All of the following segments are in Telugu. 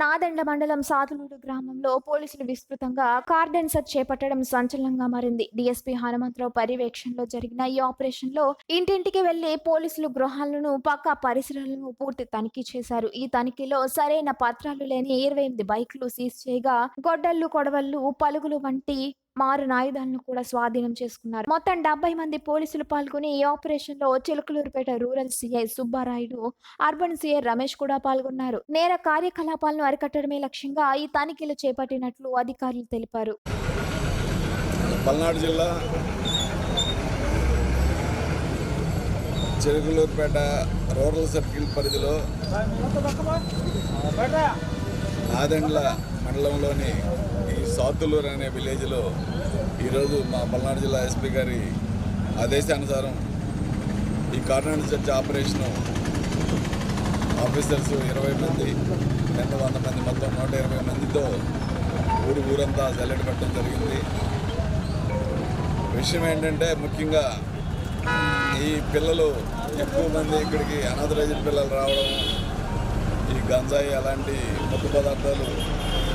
నాదెండ్ల మండలం సాతులూరు గ్రామంలో పోలీసులు విస్తృతంగా కార్డెన్ సెర్చ్ చేపట్టడం సంచలనంగా మారింది. డిఎస్పీ హనుమంతరావు పర్యవేక్షణలో జరిగిన ఈ ఆపరేషన్లో ఇంటింటికి వెళ్ళి పోలీసులు గృహాలను పక్క పరిసరాలను పూర్తి తనిఖీ చేశారు. ఈ తనిఖీలో సరైన పత్రాలు లేని ఇరవై ఎనిమిది బైక్లు సీజ్ చేయగా గొడ్డళ్ళు కొడవళ్ళు పలుగులు వంటి మారు ఆయుధాలను కూడా స్వాధీనం చేసుకున్నారు. మొత్తం డెబ్బై మంది పోలీసులు పాల్గొని ఈ ఆపరేషన్లో Chilakaluripet rural CI Subbarayudu urban CI Ramesh కూడా పాల్గొన్నారు. నేర కార్యకలాపాలను అరికట్టడమే లక్ష్యంగా ఈ తనిఖీలు చేపట్టినట్లు అధికారులు తెలిపారు. పల్నాడు జిల్లా చిలుకలూరుపేట రూరల్ సర్కిల్ పరిధిలో నాదెండ్ల మండలంలోని సాతులూరు అనే విలేజ్లో ఈరోజు మా పల్నాడు జిల్లా ఎస్పీ గారి ఆదేశానుసారం ఈ కార్నర్ చర్చ ఆపరేషను ఆఫీసర్స్ ఇరవై మంది ఎంత వంద మంది మొత్తం నూట ఇరవై మందితో ఊరు ఊరంతా సెలెక్ట్ పెట్టడం జరిగింది. విషయం ఏంటంటే ముఖ్యంగా ఈ పిల్లలు ఎక్కువ మంది ఇక్కడికి అనాథరైజ్డ్ పిల్లలు రావడం ఈ గంజాయి అలాంటి మత్తు పదార్థాలు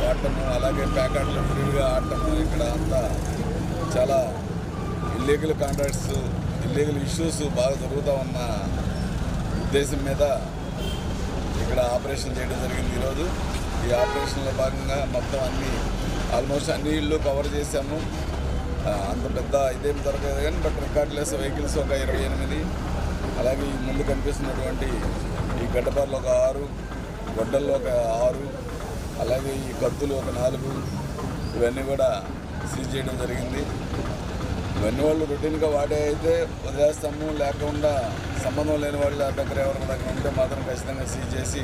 వాడటము అలాగే ప్యాకెట్లు ఫ్రీగా ఆడటము ఇక్కడ అంతా చాలా ఇల్లీగల్ కాంట్రాక్ట్స్ ఇల్లీగల్ ఇష్యూస్ బాగా జరుగుతూ ఉన్న ఉద్దేశం మీద ఇక్కడ ఆపరేషన్ చేయడం జరిగింది ఈరోజు. ఈ ఆపరేషన్లో భాగంగా మొత్తం అన్ని ఆల్మోస్ట్ అన్ని ఇళ్ళు కవర్ చేశాము. అంత పెద్ద ఇదేం దొరకదు కానీ బట్ రికార్డ్లెస్ వెహికల్స్ ఒక ఇరవై ఎనిమిది. అలాగే ఈ ముందు కనిపిస్తున్నటువంటి ఈ గడ్డపార్లు ఒక ఆరు గొడ్డల్లో ఒక ఆరు అలాగే ఈ కత్తులు ఒక నాలుగు ఇవన్నీ కూడా సీజ్ చేయడం జరిగింది. ఇవన్నీ వాళ్ళు రొటీన్గా వాడే అయితే వదిలేస్తాము లేకుండా సంబంధం లేని వాళ్ళ దగ్గర ఎవరి దగ్గర ఉంటే మాత్రం ఖచ్చితంగా సీజ్ చేసి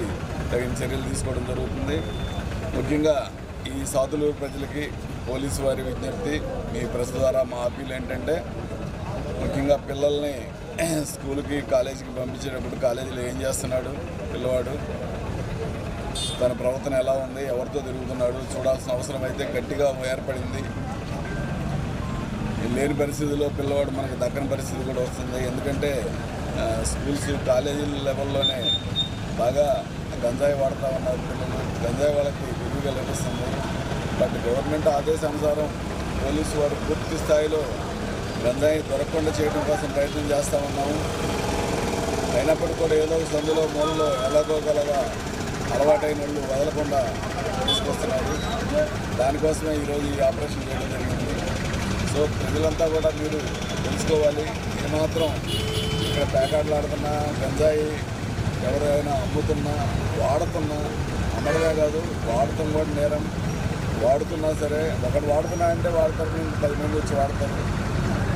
తగిన చర్యలు తీసుకోవడం జరుగుతుంది. ముఖ్యంగా ఈ సాధులు ప్రజలకి పోలీసు వారి విజ్ఞప్తి మీ ప్రెస్ ద్వారా మా అప్పీల్ ఏంటంటే ముఖ్యంగా పిల్లల్ని స్కూల్కి కాలేజీకి పంపించేటప్పుడు కాలేజీలో ఏం చేస్తున్నాడు పిల్లవాడు? తన ప్రవర్తన ఎలా ఉంది ఎవరితో తిరుగుతున్నాడు చూడాల్సిన అవసరం అయితే గట్టిగా ఏర్పడింది. లేని పరిస్థితిలో పిల్లవాడు మనకు దక్కని పరిస్థితి కూడా వస్తుంది. ఎందుకంటే స్కూల్స్ కాలేజీల లెవెల్లోనే బాగా గంజాయి వాడుతూ ఉన్నారు పిల్లలు. గంజాయి వాళ్ళకి విలువగా లభిస్తుంది. బట్ గవర్నమెంట్ ఆదేశానుసారం పోలీసు వారు పూర్తి స్థాయిలో గంజాయి దొరకకుండా చేయడం కోసం ప్రయత్నం చేస్తూ ఉన్నాము. అయినప్పటికీ కూడా ఏదో సందులో మూలలో ఎలాగోగలగా అలవాటైన వాళ్ళు వదలకుండా తీసుకొస్తున్నారు. దానికోసమే ఈరోజు ఈ ఆపరేషన్ చేయడం జరిగింది. సో ప్రజలంతా కూడా మీరు తెలుసుకోవాలి. ఏమాత్రం ఇక్కడ ప్యాకెట్లు ఆడుతున్నా గంజాయి ఎవరైనా అమ్ముతున్నా వాడుతున్నా అమ్మడమే కాదు వాడటం కూడా నేరం. వాడుతున్నా సరే ఒకటి వాడుతున్నా అంటే వాడతారు పది మంది వచ్చి వాడతారు.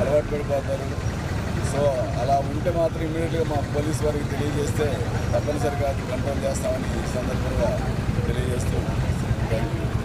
అలవాటు పడిపోతారు. సో అలా ఉంటే మాత్రం ఇమీడియట్గా మా పోలీస్ వారికి తెలియజేస్తే తప్పనిసరిగా అది కంట్రోల్ చేస్తామని ఈ సందర్భంగా తెలియజేస్తూ థ్యాంక్ యూ